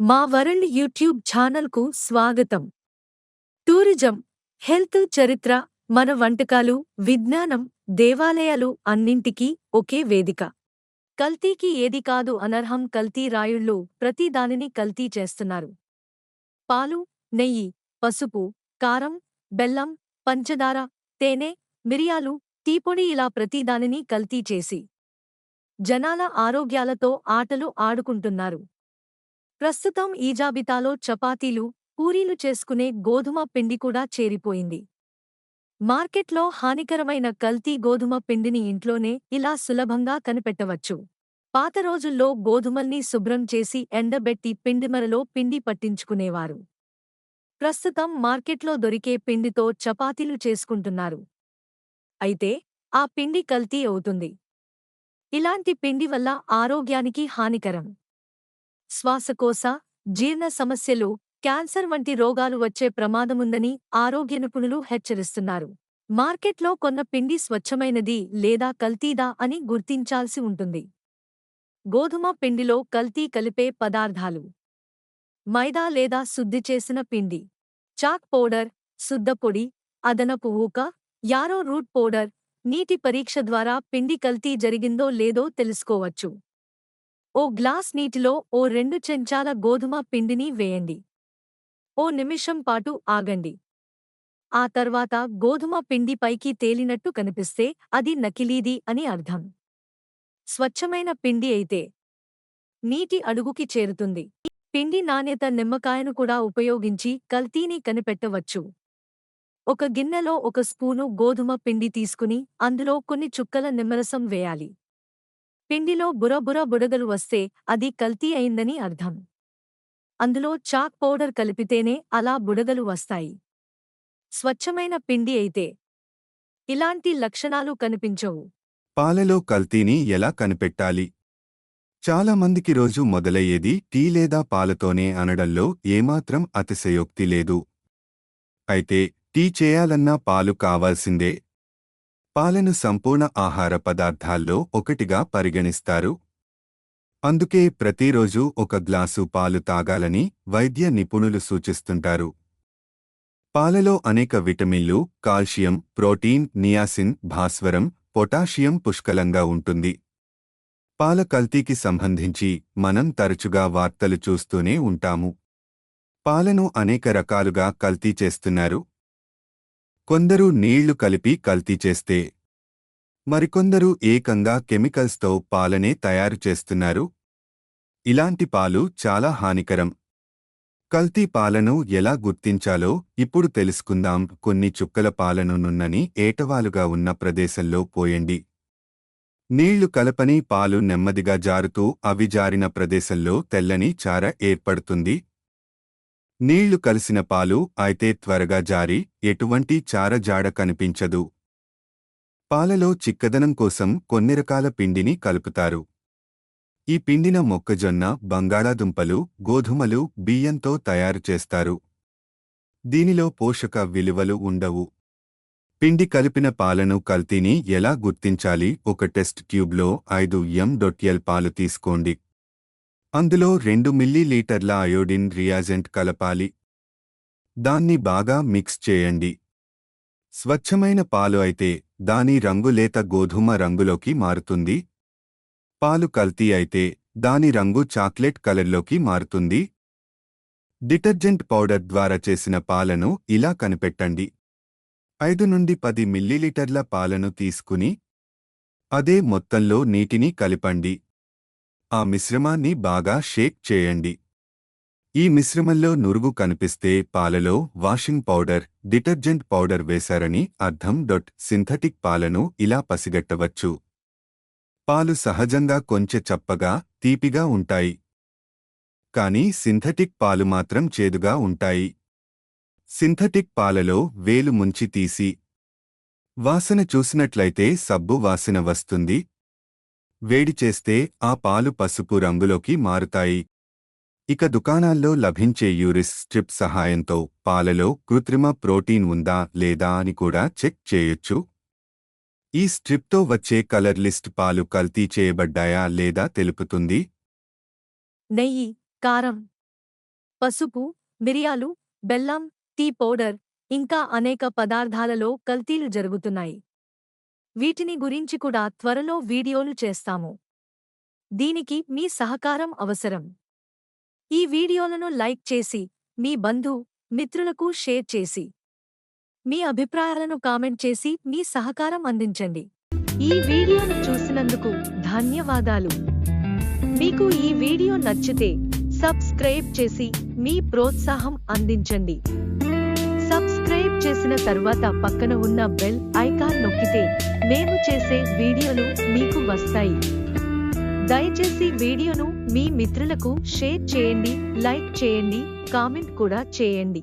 మా world YouTube ఛానల్కు స్వాగతం. టూరిజం హెల్త్ చరిత్ర మన వంటకాలు విజ్ఞానం దేవాలయాలు అన్నింటికీ ఒకే వేదిక. కల్తీకి ఏది కాదు అనర్హం కల్తీ రాయుళ్ళు ప్రతిదానిని కల్తీ చేస్తున్నారు. పాలు నెయ్యి పసుపు కారం బెల్లం పంచదార తేనె మిరియాలు తీపొడి ఇలా ప్రతిదానిని కల్తీ చేసి జనాల ఆరోగ్యాలతో ఆటలు ఆడుకుంటున్నారు. ప్రస్తుతం ఈ జాబితాలో చపాతీలు పూరీలు చేసుకునే గోధుమ పిండి కూడా చేరిపోయింది. మార్కెట్లో హానికరమైన కల్తీ గోధుమ పిండిని ఇంట్లోనే ఇలా సులభంగా కనిపెట్టవచ్చు. పాత రోజుల్లో గోధుమల్ని శుభ్రం చేసి ఎండబెట్టి పిండిమరలో పిండి పట్టించుకునేవారు. ప్రస్తుతం మార్కెట్లో దొరికే పిండితో చపాతీలు చేసుకుంటున్నారు. అయితే ఆ పిండి కల్తీ అవుతుంది. ఇలాంటి పిండి వల్ల ఆరోగ్యానికి హానికరం. శ్వాసకోశ జీర్ణ సమస్యలు క్యాన్సర్ వంటి రోగాలు వచ్చే ప్రమాదముందని ఆరోగ్య నిపుణులు హెచ్చరిస్తున్నారు. మార్కెట్లో కొన్న పిండి స్వచ్ఛమైనది లేదా కల్తీదా అని గుర్తించాల్సి ఉంటుంది. గోధుమ పిండిలో కల్తీ కలిపే పదార్థాలు. మైదా లేదా శుద్ధి చేసిన పిండి. చాక్ పౌడర్ శుద్ధపొడి అదనపు ఊక యారో రూట్ పౌడర్ నీటి పరీక్ష ద్వారా పిండి కల్తీ జరిగిందో లేదో తెలుసుకోవచ్చు. ఓ గ్లాస్ నీటిలో ఓ రెండు చెంచాల గోధుమ పిండిని వేయండి. ఓ నిమిషం పాటు ఆగండి. ఆ తర్వాత గోధుమ పిండి పైకి తేలినట్టు కనిపిస్తే అది నకిలీది అని అర్థం. స్వచ్ఛమైన పిండి అయితే నీటి అడుగుకి చేరుతుంది. పిండి నాణ్యత నిమ్మకాయను కూడా ఉపయోగించి కల్తీని కనిపెట్టవచ్చు. ఒక గిన్నెలో ఒక స్పూను గోధుమ పిండి తీసుకుని అందులో కొన్ని చుక్కల నిమ్మరసం వేయాలి. పిండిలో బురబుర బుడగలు వస్తే అది కల్తీ అయిందని అర్థం. అందులో చాక్ పౌడర్ కలిపితేనే అలా బుడగలు వస్తాయి. స్వచ్ఛమైన పిండి అయితే ఇలాంటి లక్షణాలు కనిపించవు. పాలలో కల్తీని ఎలా కనిపెట్టాలి? చాలా మందికి రోజు మొదలయ్యేది టీ లేదా పాలతోనే అనడంలో ఏమాత్రం అతిశయోక్తి లేదు. అయితే టీ చేయాలన్నా పాలు కావాల్సిందే. పాలను సంపూర్ణ ఆహార పదార్థాల్లో ఒకటిగా పరిగణిస్తారు. అందుకే ప్రతిరోజు ఒక గ్లాసు పాలు తాగాలని వైద్య నిపుణులు సూచిస్తుంటారు. పాలలో అనేక విటమిన్లు కాల్షియం ప్రోటీన్ నియాసిన్ భాస్వరం పొటాషియం పుష్కలంగా ఉంటుంది. పాల కల్తీకి సంబంధించి మనం తరచుగా వార్తలు చూస్తూనే ఉంటాము. పాలను అనేక రకాలుగా కల్తీ చేస్తున్నారు. కొందరు నీళ్ళు కలిపి కల్తీ చేస్తే మరికొందరు ఏకంగా కెమికల్స్తో పాలనే తయారు చేస్తున్నారు. ఇలాంటి పాలు చాలా హానికరం. కల్తీ పాలను ఎలా గుర్తించాలో ఇప్పుడు తెలుసుకుందాం. కొన్ని చుక్కల పాలను నున్నని ఏటవాలుగా ఉన్న ప్రదేశంలో పోయండి. నీళ్ళు కలపని పాలు నెమ్మదిగా జారుతూ అవి జారిన ప్రదేశంలో తెల్లని చార ఏర్పడుతుంది. నీళ్ళు కలిసిన పాలు అయితే త్వరగా జారి ఎటువంటి చారజాడ కనిపించదు. పాలలో చిక్కదనం కోసం కొన్ని రకాల పిండిని కలుపుతారు. ఈ పిండిన మొక్కజొన్న బంగాళాదుంపలు గోధుమలు బియ్యంతో తయారు చేస్తారు. దీనిలో పోషక విలువలు ఉండవు. పిండి కలిపిన పాలను కల్తీని ఎలా గుర్తించాలి? ఒక టెస్ట్ ట్యూబ్లో ఐదు ఎం డొట్యల్ పాలు తీసుకోండి. అందులో రెండు మిల్లీలీటర్ల అయోడిన్ రియాజెంట్ కలపాలి. దాన్ని బాగా మిక్స్ చేయండి. స్వచ్ఛమైన పాలు అయితే దాని రంగు లేత గోధుమ రంగులోకి మారుతుంది. పాలు కల్తీ అయితే దాని రంగు చాక్లెట్ కలర్లోకి మారుతుంది. డిటర్జెంట్ పౌడర్ ద్వారా చేసిన పాలను ఇలా కనిపెట్టండి. ఐదు నుండి పది మిల్లీలీటర్ల పాలను తీసుకుని అదే మొత్తంలో నీటిని కలిపండి. ఆ మిశ్రమాన్ని బాగా షేక్ చేయండి. ఈ మిశ్రమంలో నురుగు కనిపిస్తే పాలలో వాషింగ్ పౌడర్ డిటర్జెంట్ పౌడర్ వేశారని అర్థం. డొట్ సింథటిక్ పాలను ఇలా పసిగట్టవచ్చు. పాలు సహజంగా కొంచె చప్పగా తీపిగా ఉంటాయి. కానీ సింథటిక్ పాలు మాత్రం చేదుగా ఉంటాయి. సింథటిక్ పాలలో వేలు ముంచి తీసి వాసన చూసినట్లయితే సబ్బు వాసన వస్తుంది. వేడి చేస్తే ఆ పాలు పసుపు రంగులోకి మారుతాయి. ఇక దుకాణాల్లో లభించే యూరిస్ స్ట్రిప్ సహాయంతో పాలలో కృత్రిమ ప్రోటీన్ ఉందా లేదా అని కూడా చెక్ చేయొచ్చు. ఈ స్ట్రిప్తో వచ్చే కలర్ లిస్ట్ పాలు కల్తీ చేయబడ్డాయా లేదా తెలుపుతుంది. నెయ్యి కారం పసుపు మిరియాలు బెల్లం టీ పౌడర్ ఇంకా అనేక పదార్థాలలో కల్తీలు జరుగుతున్నాయి. వీటిని గురించి కూడా త్వరలో వీడియోలు చేస్తాము. దీనికి మీ సహకారం అవసరం. ఈ వీడియోలను లైక్ చేసి మీ బంధు మిత్రులకు షేర్ చేసి మీ అభిప్రాయాలను కామెంట్ చేసి మీ సహకారం అందించండి. ఈ వీడియోను చూసినందుకు ధన్యవాదాలు. మీకు ఈ వీడియో నచ్చితే సబ్స్క్రైబ్ చేసి మీ ప్రోత్సాహం అందించండి. సబ్స్క్రైబ్ చేసిన తర్వాత పక్కన ఉన్న బెల్ ఐకాన్ నొక్కితే మేము చేసే వీడియోలు మీకు వస్తాయి. దయచేసి వీడియోను మీ మిత్రులకు షేర్ చేయండి లైక్ చేయండి కామెంట్ కూడా చేయండి.